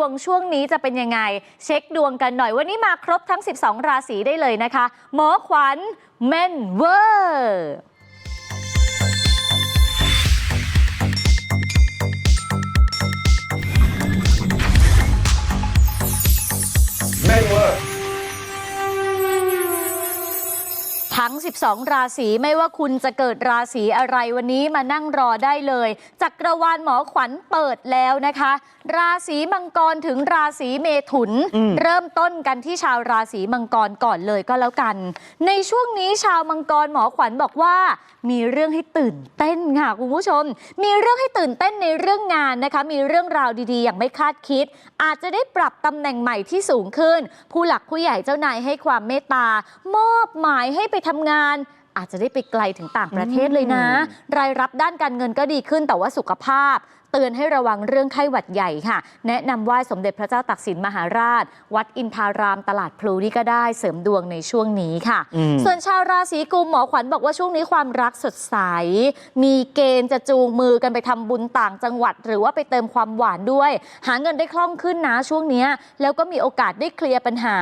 วงช่วงนี้จะเป็นยังไง เช็คดวงกันหน่อยวันนี้มาครบทั้ง 12 ราศีได้เลยนะคะ หมอขวัญเม่นเวอร์ 12 ราศีไม่ว่าคุณจะเกิดราศีอะไรวันนี้มานั่งรอได้เลย จักรวาลหมอขวัญเปิดแล้วนะคะ ราศีมังกรถึงราศีเมถุนอืมเริ่มต้นกันที่ชาวราศีมังกรก่อนเลยก็แล้วกัน ในช่วงนี้ชาวมังกรหมอขวัญบอกว่า มีเรื่องให้ตื่นเต้นค่ะคุณผู้ชม มีเรื่องให้ตื่นเต้นในเรื่องงานนะคะ มีเรื่องราวดีๆ อย่างไม่คาดคิด อาจจะได้ปรับตำแหน่งใหม่ที่สูงขึ้น ผู้หลักผู้ใหญ่เจ้านายให้ความเมตตามอบหมายให้ไปทำงานอาจจะได้ไปไกลถึงต่างประเทศเลยนะ รายรับด้านการเงินก็ดีขึ้นแต่ว่าสุขภาพ เตือนให้ระวังเรื่องไข้หวัดใหญ่ค่ะ แนะนำไหว้สมเด็จพระเจ้าตักสินมหาราช วัดอินทารามตลาดพลูนี่ก็ได้เสริมดวงในช่วงนี้ค่ะ อืม ส่วนชาวราศีกุมหมอขวัญบอกว่าช่วงนี้ความรักสดใส มีเกณฑ์จะจูงมือกันไปทำบุญต่างจังหวัด หรือว่าไปเติมความหวานด้วย หาเงินได้คล่องขึ้นนะช่วงเนี้ยแล้วก็มีโอกาสได้เคลียร์ปัญหา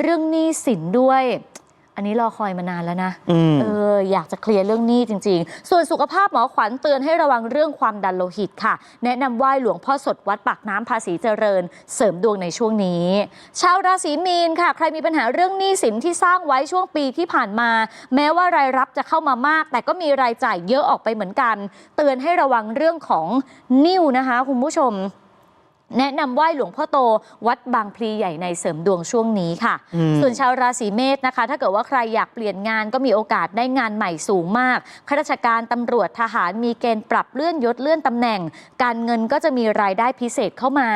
เรื่องหนี้สินด้วย อันนี้รอคอยมานานแล้วนะอืมเอออยากจะเคลียร์เรื่องหนี้จริง ๆ ส่วนสุขภาพหมอขวัญเตือนให้ระวังเรื่องความดันโลหิตค่ะ แนะนำไหว้หลวงพ่อสดวัดปากน้ำภาษีเจริญ เสริมดวงในช่วงนี้ ชาวราศีมีนค่ะ ใครมีปัญหาเรื่องหนี้สินที่สร้างไว้ช่วงปีที่ผ่านมา แม้ว่ารายรับจะเข้ามามาก แต่ก็มีรายจ่ายเยอะออกไปเหมือนกัน เตือนให้ระวังเรื่องของนิ่วนะคะคุณผู้ชม แนะนำไหว้หลวงพ่อโต วัดบางพลีใหญ่ในเสริมดวงช่วงนี้ค่ะอืมส่วนชาวราศีเมษนะคะ ถ้าเกิดว่าใครอยากเปลี่ยนงานก็มีโอกาสได้งานใหม่สูงมากข้าราชการตำรวจทหารมีเกณฑ์ปรับเลื่อนยศเลื่อนตำแหน่ง การเงินก็จะมีรายได้พิเศษเข้ามา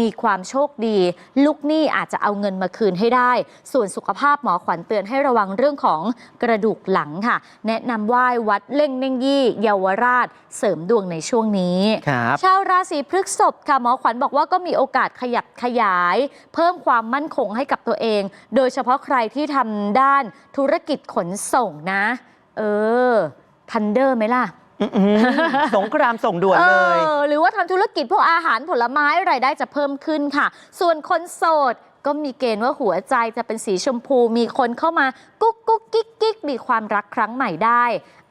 มีความโชคดี ลูกหนี้อาจจะเอาเงินมาคืนให้ได้ ส่วนสุขภาพหมอขวัญเตือนให้ระวังเรื่องของกระดูกหลังค่ะ แนะนำไหว้วัดเล่งเน่งยี่เยาวราช เสริมดวงในช่วงนี้ครับชาวราศีพฤษภค่ะหมอขวัญบอกว่าก็มีโอกาสขยับขยาย เพิ่มความมั่นคงให้กับตัวเอง โดยเฉพาะใครที่ทำด้านธุรกิจขนส่งนะ เออ ทันเดอร์ไหมล่ะอื้อหือสงครามส่งด่วนเลย ออหรือว่าทำธุรกิจพวกอาหารผลไม้รายได้จะเพิ่มขึ้นค่ะ ส่วนคนโสด ก็มีเกณฑ์ว่าหัวใจจะเป็นสีชมพู มีคนเข้ามากุ๊กกุ๊ก กมีความรักครั้งใหม่ได้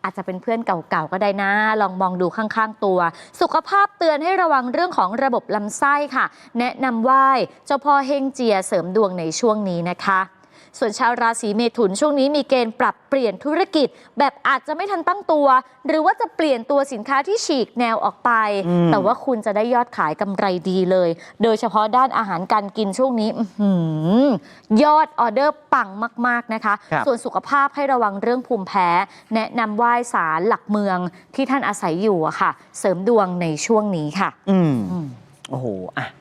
อาจจะเป็นเพื่อนเก่าๆก็ได้นะ ลองมองดูข้างๆตัว สุขภาพเตือนให้ระวังเรื่องของระบบลำไส้ค่ะ แนะนำไหว้เจ้าพ่อเฮงเจียเสริมดวงในช่วงนี้นะคะ ส่วนชาวราศีเมถุนช่วงนี้มีเกณฑ์ปรับเปลี่ยนธุรกิจ แบบอาจจะไม่ทันตั้งตัว หรือว่าจะเปลี่ยนตัวสินค้าที่ฉีกแนวออกไปอืมแต่ว่าคุณจะได้ยอดขายกำไรดีเลย โดยเฉพาะด้านอาหารการกินช่วงนี้อื้อหือยอดออเดอร์ปังมาก ๆนะคะครับส่วนสุขภาพให้ระวังเรื่องภูมิแพ้ แนะนำไหว้สารหลักเมืองที่ท่านอาศัยอยู่อะค่ะ เสริมดวงในช่วงนี้ค่ะ อืม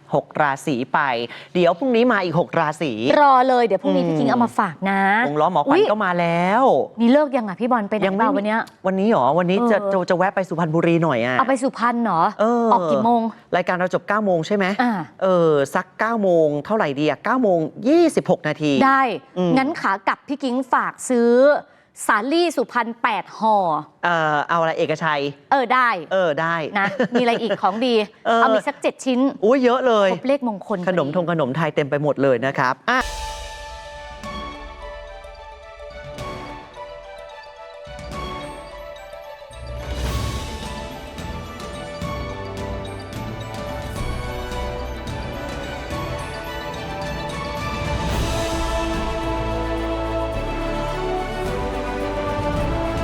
อืมโอ้โหอะหกราศีไป เดี๋ยวพรุ่งนี้มาอีกหกราศีรอเลยเดี๋ยวพรุ่งนี้อืมพี่คิงเอามาฝากนะวงล้อหมอขวัญยก็มาแล้วมีเลิกยังอะพี่บอลไปไหนยังไม่เปล่ามีวันเนี้ยวันนี้เหรอวันนี้จะเออจะจะแวะไปสุพรรณบุรีหน่อยอะเอาไปสุพรรณเหรอเออออกกี่โมง รายการเราจบ9โมงใช่ไหมอ่าเออสัก9โมงเท่าไหร่ดีอะ9โมง26 นาทีได้อืมงั้นขากลับพี่กิ้งฝากซื้อ สาลี่สุพรรณแปดห่อเออเอาอะไรเอกชัย เออได้ เออได้ นะ มีอะไรอีกของดี เออ เอามีสักเจ็ดชิ้น อุ้ยเยอะเลย ครบเลขมงคลขนมพอดีทงขนมไทยเต็มไปหมดเลยนะครับอะ